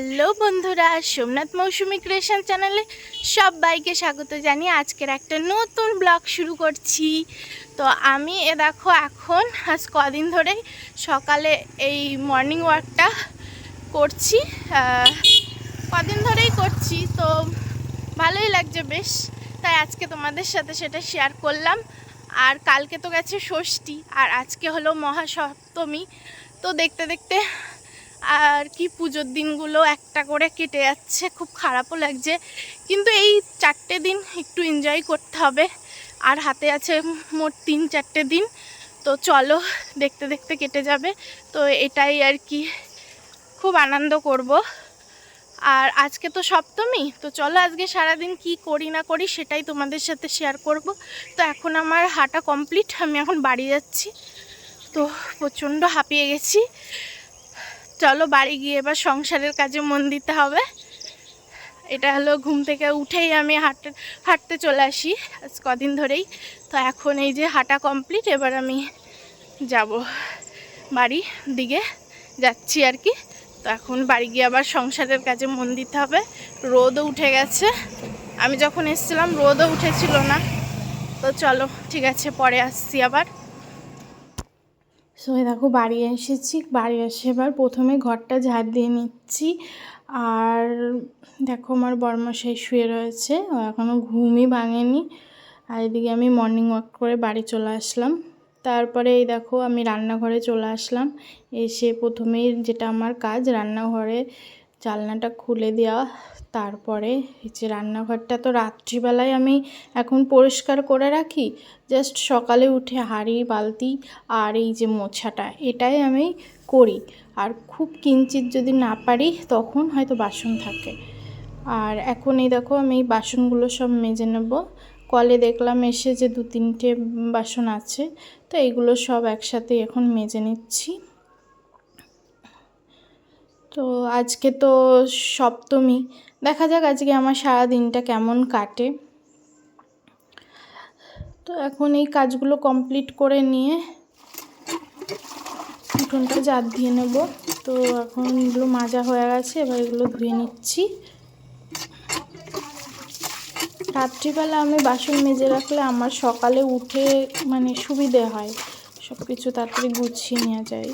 Hello বন্ধুরা, সোমনাথ মৌসুমি creation চ্যানেলে সবাইকে স্বাগত জানিয়ে আজকের একটা নতুন ব্লগ শুরু করছি। তো আমি, এ দেখো, এখন আজ কদিন ধরে সকালে এই মর্নিং ওয়াকটা করছি কদিন ধরেই করছি, তো ভালোই লাগছে বেশ। তাই আজকে তোমাদের সাথে সেটা শেয়ার করলাম। আর কালকে তো গেছে ষষ্ঠী, আর আজকে হলো মহাসপ্তমী। তো দেখতে দেখতে আর কি পুজোর দিনগুলো একটা করে কেটে যাচ্ছে, খুব খারাপও লাগছে। কিন্তু এই চারটে দিন একটু এনজয় করতে হবে। আর হাতে আছে মোট তিন চারটে দিন। তো চলো, দেখতে দেখতে কেটে যাবে। তো এটাই আর কি, খুব আনন্দ করব। আর আজকে তো সপ্তমী, তো চলো আজকে সারাদিন কি করি না করি সেটাই তোমাদের সাথে শেয়ার করব। তো এখন আমার হাঁটা কমপ্লিট আমি এখন বাড়ি যাচ্ছি। তো প্রচণ্ড হাঁপিয়ে গেছি। চলো বাড়ি গিয়ে এবার সংসারের কাজে মন দিতে হবে। এটা হলো ঘুম থেকে উঠেই আমি হাঁটতে হাঁটতে চলে আসি আজ কদিন ধরেই। তো এখন এই যে হাঁটা কমপ্লিট এবার আমি যাব বাড়ি দিকে যাচ্ছি আর কি। তো এখন বাড়ি গিয়ে আবার সংসারের কাজে মন দিতে হবে। রোদও উঠে গেছে। আমি যখন এসেছিলাম রোদও উঠেছিল না। তো চলো ঠিক আছে, পরে আসছি আবার। সো দেখো বাড়ি এসেছি, বাড়ি এবার প্রথমে ঘরটা ঝাড় দিয়ে নিচ্ছি। আর দেখো আমার বর্মশাই শুয়ে রয়েছে, ও এখনও ঘুমই ভাঙেনি। আর এদিকে আমি মর্নিং ওয়াক করে বাড়ি চলে আসলাম। তারপরে এই দেখো আমি রান্নাঘরে চলে আসলাম। এসে প্রথমেই যেটা আমার কাজ, রান্নাঘরে জানলাটা খুলে দেওয়া তারপরে যে রান্নাঘরটা তো রাত্রিবেলায় আমি এখন পরিষ্কার করে রাখি। জাস্ট সকালে উঠে হাঁড়ি, বালতি আর এই যে মোছাটা, এটাই আমি করি। আর খুব কিঞ্চিত যদি না পারি, তখন হয়তো বাসন থাকে। আর এখন এই দেখো, আমি এই বাসনগুলো সব মেজে নেব। কলে দেখলাম এসে যে দু তিনটে বাসন আছে, তো এইগুলো সব একসাথে এখন মেজে নিচ্ছি। তো আজকে তো সপ্তমী। দেখা যাক আজকে আমার সারা দিনটা কেমন কাটে। তো এখন এই কাজগুলো কমপ্লিট করে নিয়ে উঠোনটা জাত দিয়ে নেব। তো এখন এগুলো মাজা হয়ে গেছে, এবার এগুলো ধুয়ে নিচ্ছি। রাত্রিবেলা আমি বাসন মেজে রাখলে আমার সকালে উঠে মানে সুবিধে হয়। সব কিছু তাড়াতাড়ি গুছিয়ে নেওয়া যায়।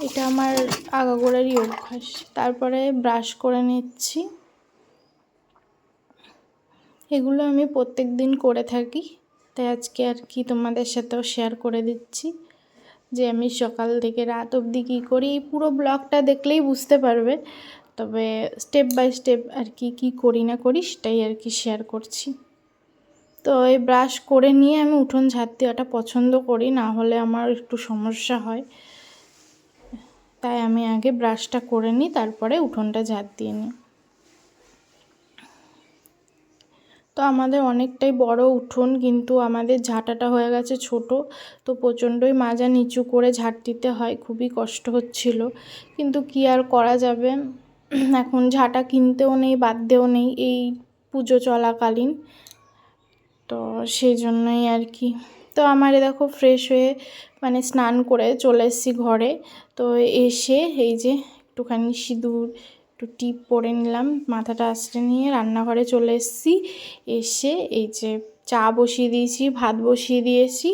এটা আমার আগাগোড়ারই অভ্যাস। তারপরে ব্রাশ করে নিচ্ছি। এগুলো আমি প্রত্যেক দিন করে থাকি। তাই আজকে আর কি তোমাদের সাথেও শেয়ার করে দিচ্ছি যে আমি সকাল থেকে রাত অবধি কী করি। এই পুরো ব্লগটা দেখলেই বুঝতে পারবে। তবে স্টেপ বাই স্টেপ আর কি, কী করি না করি সেটাই আর কি শেয়ার করছি। তো এই ব্রাশ করে নিয়ে আমি উঠোন ঝাড় দেওয়াটা পছন্দ করি। না হলে আমার একটু সমস্যা হয়। তাই আমি আগে ব্রাশটা করে নিই, তারপরে উঠোনটা ঝাড় দিয়ে নিই। তো আমাদের অনেকটাই বড় উঠোন, কিন্তু আমাদের ঝাঁটাটা হয়ে গেছে ছোট, তো প্রচণ্ডই মাজা নিচু করে ঝাঁট দিতে হয়, খুবই কষ্ট হচ্ছিল। কিন্তু কি আর করা যাবে? এখন ঝাঁটা কিনতেও নেই বাদতেও নেই, এই পুজো চলাকালীন। তো সেই জন্যই আর কি। তো আমার দেখো ফ্রেশ হয়ে মানে স্নান করে চলে এসেছি ঘরে। তো এসে এই যে একটুখানি সিঁদুর, একটু টিপ পরে নিলাম, মাথাটা আঁচড়ে নিয়ে রান্নাঘরে চলে এসেছি। এসে এই যে চা বসিয়ে দিয়েছি, ভাত বসিয়ে দিয়েছি।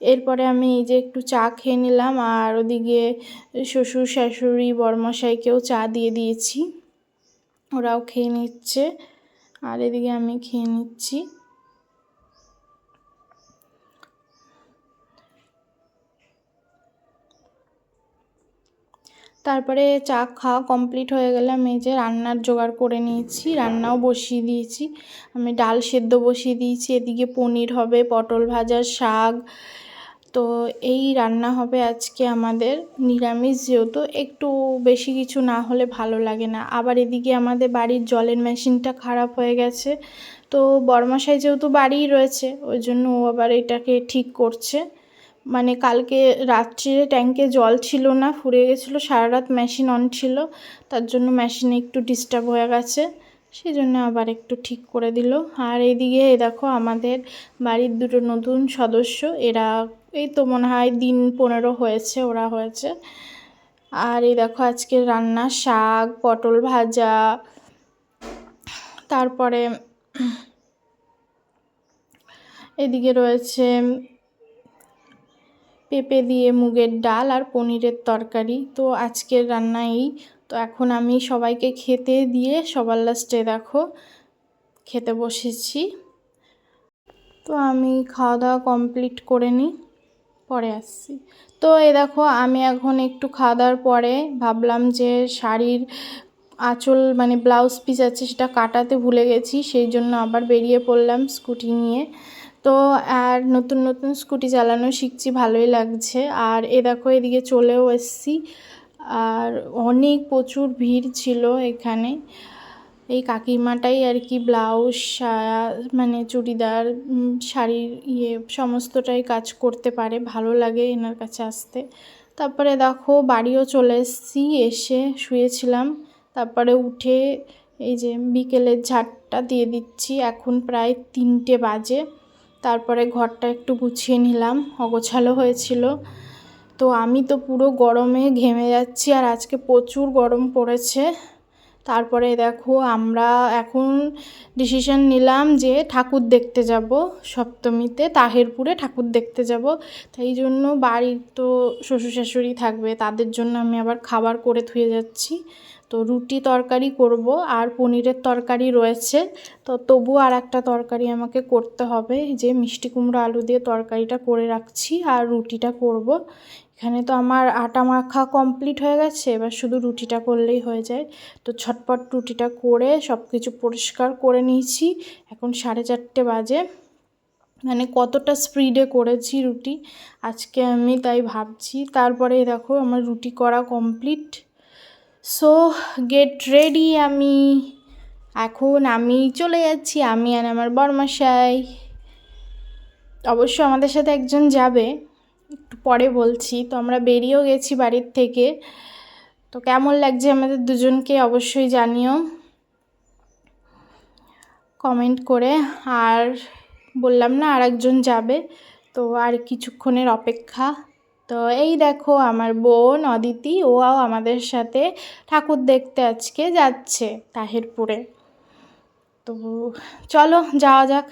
এরপরে আমি এই যে একটু চা খেয়ে নিলাম আর ওদিকে শ্বশুর শাশুড়ি, বরমশাইকেও চা দিয়ে দিয়েছি। ওরাও খেয়ে নিচ্ছে আর এদিকে আমি খেয়ে নিচ্ছি। তারপরে চা খাওয়া কমপ্লিট হয়ে গেলে আমি যে রান্নার জোগাড় করে নিয়েছি, রান্নাও বসিয়ে দিয়েছি। আমি ডাল সেদ্ধ বসিয়ে দিয়েছি, এদিকে পনির হবে, পটল ভাজা, শাক। তো এই রান্না হবে আজকে আমাদের, নিরামিষ যেহেতু, একটু বেশি কিছু না হলে ভালো লাগে না। আবার এদিকে আমাদের বাড়ির জলের মেশিনটা খারাপ হয়ে গেছে। তো বর্মশাই যেহেতু বাড়িই রয়েছে, ওই জন্য ও আবার এটাকে ঠিক করছে। মানে কালকে রাত্রে ট্যাঙ্কে জল ছিল না, ফুরে গেছিল সারা রাত মেশিন অন ছিল, তার জন্য মেশিনে একটু ডিস্টার্ব হয়ে গেছে সেই জন্য আবার একটু ঠিক করে দিল। আর এইদিকে এই দেখো আমাদের বাড়ির দুটো নতুন সদস্য, এরা এই তো মনে হয় দিন পনেরো হয়েছে, ওরা হয়েছে। আর এই দেখো আজকে রান্না, শাক, পটল ভাজা, তারপরে এদিকে রয়েছে পেঁপে দিয়ে মুগের ডাল আর পনিরের তরকারি। তো আজকের রান্না এই। তো এখন আমি সবাইকে খেতে দিয়ে সবার লাস্টে দেখো, খেতে বসেছি। তো আমি খাওয়া দাওয়া কমপ্লিট করে নিই, পরে আসছি। তো এ দেখো, আমি এখন একটু খাওয়া দাওয়ার পরে ভাবলাম যে শাড়ির আঁচল মানে ব্লাউজ পিস আছে সেটা কাটাতে ভুলে গেছি, সেই জন্য আবার বেরিয়ে পড়লাম স্কুটি নিয়ে। তো আর নতুন নতুন স্কুটি চালানো শিখছি, ভালোই লাগছে। আর এ দেখো, এদিকে চলেও এসছি। আর অনেক প্রচুর ভিড় ছিল এখানে। এই কাকিমাটাই আর কি ব্লাউজ, সায়া মানে চুড়িদার শাড়ির ইয়ে সমস্তটাই কাজ করতে পারে। ভালো লাগে এনার কাছে আসতে। তারপরে দেখো, বাড়িও চলে এসেছি, এসে শুয়েছিলাম। তারপরে উঠে এই যে বিকেলের ঝাড়টা দিয়ে দিচ্ছি। এখন প্রায় তিনটে বাজে। তারপরে ঘরটা একটু গুছিয়ে নিলাম, অগোছালো হয়েছিল। তো আমি তো পুরো গরমে ঘেমে যাচ্ছি আর আজকে প্রচুর গরম পড়েছে। তারপরে দেখো আমরা এখন ডিসিশন নিলাম যে ঠাকুর দেখতে যাব সপ্তমীতে, তাহেরপুরে ঠাকুর দেখতে যাব। তাই জন্য বাড়ির তো শ্বশুর শাশুড়ি থাকবে, তাদের জন্য আমি আবার খাবার করে থুয়ে যাচ্ছি। তো রুটি তরকারি করব আর পনিরের তরকারি রয়েছে। তো তবু আর একটা তরকারি আমাকে করতে হবে। যে মিষ্টি কুমড়ো আলু দিয়ে তরকারিটা করে রাখছি আর রুটিটা করব। এখানে তো আমার আটা মাখা কমপ্লিট হয়ে গেছে, এবার শুধু রুটিটা করলেই হয়ে যায়। তো ছটপট রুটিটা করে সব কিছু পরিষ্কার করে নিয়েছি। এখন সাড়ে চারটে বাজে। মানে কতটা স্পিডে করেছি রুটি, আজকে আমি তাই ভাবছি। তারপরে দেখো আমার রুটি করা কমপ্লিট। সো গেট রেডি আমি এখন আমি চলে যাচ্ছি, আমি আর আমার বরমাশাই। অবশ্য আমাদের সাথে একজন যাবে, একটু পরে বলছি। তো আমরা বেরিয়েও গেছি বাড়ির থেকে। তো কেমন লাগছে আমাদের দুজনকে অবশ্যই জানিও। কমেন্ট করে। আর বললাম না আর একজন যাবে, তো আর কিছুক্ষণের অপেক্ষা। তো এই দেখো আমার বোন অদিতি ও আমাদের সাথে ঠাকুর দেখতে আজকে যাচ্ছে তাহেরপুরে। তো চলো যাওয়া যাক।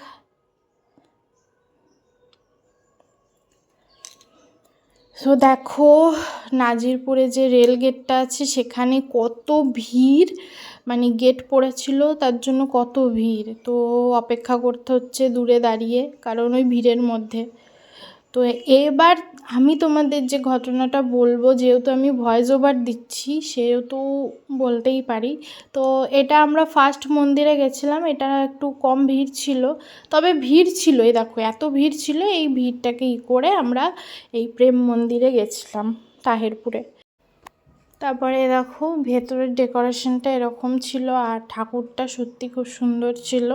তো দেখো নাজিরপুরে যে রেল গেটটা আছে সেখানে কত ভিড় মানে গেট পড়েছিল তার জন্য কত ভিড়। তো অপেক্ষা করতে হচ্ছে দূরে দাঁড়িয়ে, কারণ ওই ভিড়ের মধ্যে। তো এবার আমি তোমাদের যে ঘটনাটা বলব, যেহেতু আমি ভয়েস ওভার দিচ্ছি, সেহেতু বলতেই পারি। তো এটা আমরা ফার্স্ট মন্দিরে গেছিলাম, এটা একটু কম ভিড় ছিল। তবে ভিড় ছিল, এই দেখো, এত ভিড় ছিল, এই ভিড়টাকে ই করে আমরা এই প্রেম মন্দিরে গেছিলাম তাহেরপুরে। তারপরে দেখো, ভেতরের ডেকোরেশনটা এরকম ছিল, আর ঠাকুরটা সত্যি খুব সুন্দর ছিল,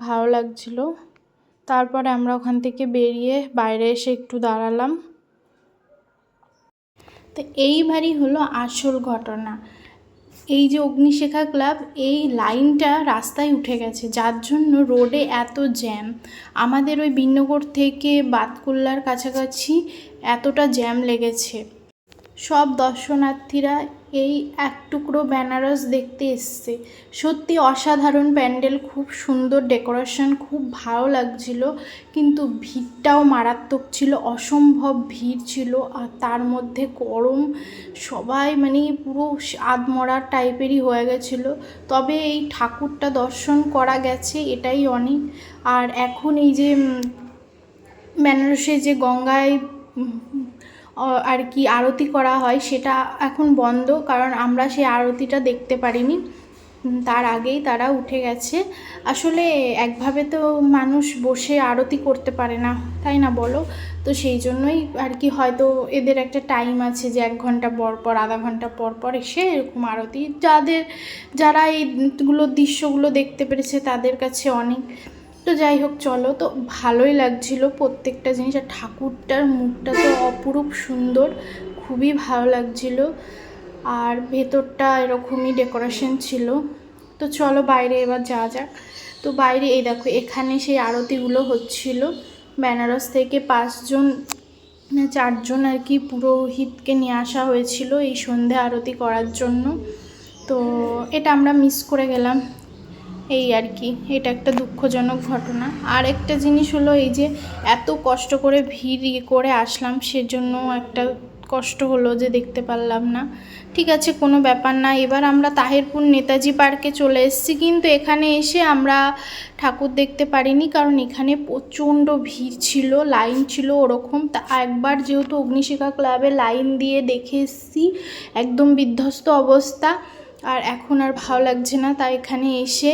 ভালো লাগছিল। তারপরে আমরা ওখান থেকে বেরিয়ে বাইরে এসে একটু দাঁড়ালাম। তো এইবারই হলো আসল ঘটনা। এই যে অগ্নিশেখা ক্লাব, এই লাইনটা রাস্তায় উঠে গেছে। যার জন্য রোডে এত জ্যাম। আমাদের ওই বিন্নগর থেকে বাতকুল্লার কাছাকাছি এতটা জ্যাম লেগেছে। সব দর্শনার্থীরা এই এক টুকরো বেনারস দেখতে এসছে। সত্যি অসাধারণ প্যান্ডেল, খুব সুন্দর ডেকোরেশন, খুব ভালো লাগছিল, কিন্তু ভিড়টাও মারাত্মক ছিল, অসম্ভব ভিড় ছিল, আর তার মধ্যে গরম সবাই মানে পুরো আদমরার টাইপেরই হয়ে গেছিল। তবে এই ঠাকুরটা দর্শন করা গেছে, এটাই অনেক। আর এখন এই যে বেনারসে যে গঙ্গায় আর কি আরতি করা হয় সেটা এখন বন্ধ, কারণ আমরা সেই আরতিটা দেখতে পারিনি। তার আগেই তারা উঠে গেছে। আসলে একভাবে তো মানুষ বসে আরতি করতে পারে না, তাই না বলো? তো সেই জন্যই আর কি হয়তো এদের একটা টাইম আছে যে এক ঘণ্টা পর পর, আধা ঘণ্টা পর পর এসে এরকম আরতি। যাদের, যারা এইগুলো দৃশ্যগুলো দেখতে পেরেছে তাদের কাছে অনেক। তো যাই হোক, চলো। তো ভালোই লাগছিল প্রত্যেকটা জিনিস। আর ঠাকুরটার মুখটা তো অপরূপ সুন্দর, খুবই ভালো লাগছিল। আর ভেতরটা এরকমই ডেকোরেশন ছিল। তো চলো বাইরে এবার যাওয়া যাক। তো বাইরে এই দেখো, এখানে সেই আরতিগুলো হচ্ছিল। বেনারস থেকে পাঁচজন মানে চারজন আর কি পুরোহিতকে নিয়ে আসা হয়েছিল এই সন্ধে আরতি করার জন্য। তো এটা আমরা মিস করে গেলাম। এই আর কি, এটা একটা দুঃখজনক ঘটনা। আর একটা জিনিস হলো এই যে এত কষ্ট করে ভিড় ইয়ে করে আসলাম, সেজন্য একটা কষ্ট হলো যে দেখতে পারলাম না। ঠিক আছে, কোনো ব্যাপার না, এবার আমরা তাহিরপুর নেতাজি পার্কে চলে এসেছি, কিন্তু এখানে এসে আমরা ঠাকুর দেখতে পারিনি, কারণ এখানে প্রচণ্ড ভিড় ছিল, লাইন ছিল ওরকম। তা একবার যেহেতু অগ্নিশিখা ক্লাবে লাইন দিয়ে দেখে এসেছি, একদম বিধ্বস্ত অবস্থা। আর এখন আর ভালো লাগছে না, তাই এখানে এসে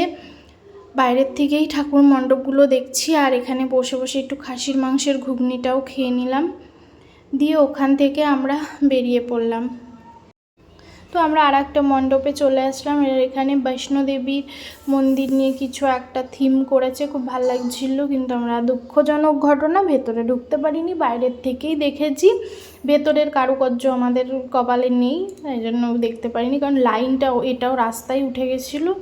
বাইরের থেকেই ঠাকুর মণ্ডপগুলো দেখছি আর এখানে বসে বসে একটু খাসির মাংসের ঘুগনিটাও খেয়ে নিলাম। দিয়ে ওখান থেকে আমরা বেরিয়ে পড়লাম। তো আমরা আর একটা মণ্ডপে চলে আসলাম। এর এখানে বৈষ্ণোদেবীর মন্দির নিয়ে কিছু একটা থিম করেছে, খুব ভালো লাগছিল। কিন্তু আমরা দুঃখজনক ঘটনা ভেতরে ঢুকতে পারিনি, বাইরের থেকেই দেখেছি। ভেতরের কারুকার্য আমাদের কপালে নেই, তাই জন্য দেখতে পারিনি। কারণ লাইনটাও, এটাও রাস্তায় উঠে গেছিল।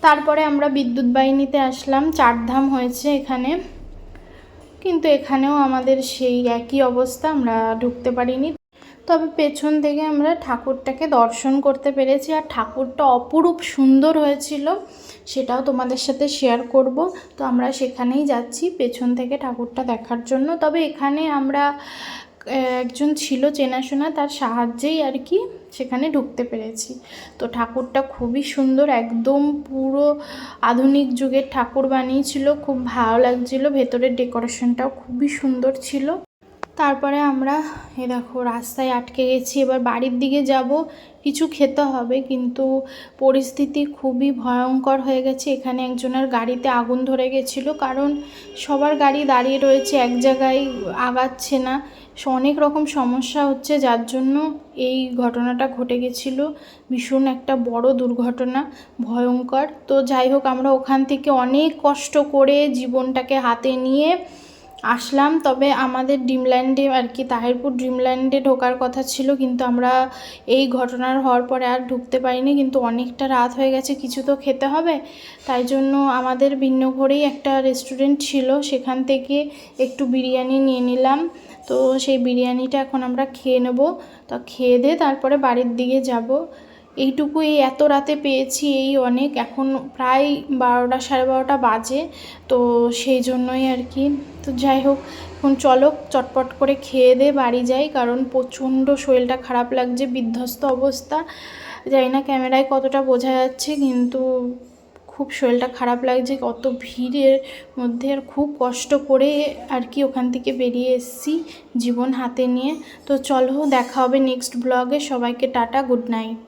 তারপরে আমরা বিদ্যুৎ বাহিনীতে আসলাম, চারধাম হয়েছে এখানে। কিন্তু এখানেও আমাদের সেই একই অবস্থা, আমরা ঢুকতে পারিনি। তবে পেছন থেকে আমরা ঠাকুরটাকে দর্শন করতে পেরেছি। আর ঠাকুরটা অপরূপ সুন্দর হয়েছিল, সেটাও তোমাদের সাথে শেয়ার করব। তো আমরা সেখানেই যাচ্ছি, পেছন থেকে ঠাকুরটা দেখার জন্য। তবে এখানে আমরা একজন ছিল চেনাশোনা, তার সাহায্যেই আর কি সেখানে ঢুকতে পেরেছি। তো ঠাকুরটা খুবই সুন্দর, একদম পুরো আধুনিক যুগের ঠাকুর বানিয়েছিল, খুব ভালো লাগছিল, ভেতরের ডেকোরেশনটাও খুবই সুন্দর ছিল। তারপরে আমরা, এ দেখো, রাস্তায় আটকে গেছি। এবার বাড়ির দিকে যাব। কিছু খেতে হবে, কিন্তু পরিস্থিতি খুবই ভয়ঙ্কর হয়ে গেছে। এখানে একজনের গাড়িতে আগুন ধরে গেছিল, কারণ সবার গাড়ি দাঁড়িয়ে রয়েছে, এক জায়গায় আগাচ্ছে না। অনেক রকম সমস্যা হচ্ছে, যার জন্য এই ঘটনাটা ঘটে গেছিল। ভীষণ একটা বড় দুর্ঘটনা, ভয়ঙ্কর। তো যাই হোক, আমরা ওখান থেকে অনেক কষ্ট করে জীবনটাকে হাতে নিয়ে আসলাম, তবে আমাদের ড্রিমল্যান্ডে আর কি তাহিরপুর ড্রিমল্যান্ডে ঢোকার কথা ছিল, কিন্তু আমরা এই ঘটনার হওয়ার পরে আর ঢুকতে পারিনি, কিন্তু অনেকটা রাত হয়ে গেছে, কিছু তো খেতে হবে। তাই জন্য আমাদের ভিন্ন ঘরেই একটা রেস্টুরেন্ট ছিল, সেখান থেকে একটু বিরিয়ানি নিয়ে নিলাম। তো সেই বিরিয়ানিটা এখন আমরা খেয়ে নেব। তো খেয়ে দিয়ে তারপরে বাড়ির দিকে যাব। এইটুকু এই এত রাতে পেয়েছি এই অনেক। এখন প্রায় বারোটা, সাড়ে বারোটা বাজে, তো সেই জন্যই আর কি। তো যাই হোক, এখন চলো, চটপট করে খেয়ে দে, বাড়ি যাই, কারণ প্রচণ্ড শরীরটা খারাপ লাগছে, বিধ্বস্ত অবস্থা। জানি না ক্যামেরায় কতটা বোঝা যাচ্ছে, কিন্তু খুব শরীরটা খারাপ লাগছে, কত ভিড়ের মধ্যে, আর খুব কষ্ট করে আর কি ওখান থেকে বেরিয়ে এসেছি জীবন হাতে নিয়ে। তো চলো, দেখা হবে নেক্সট ব্লগে সবাইকে টাটা গুড নাইট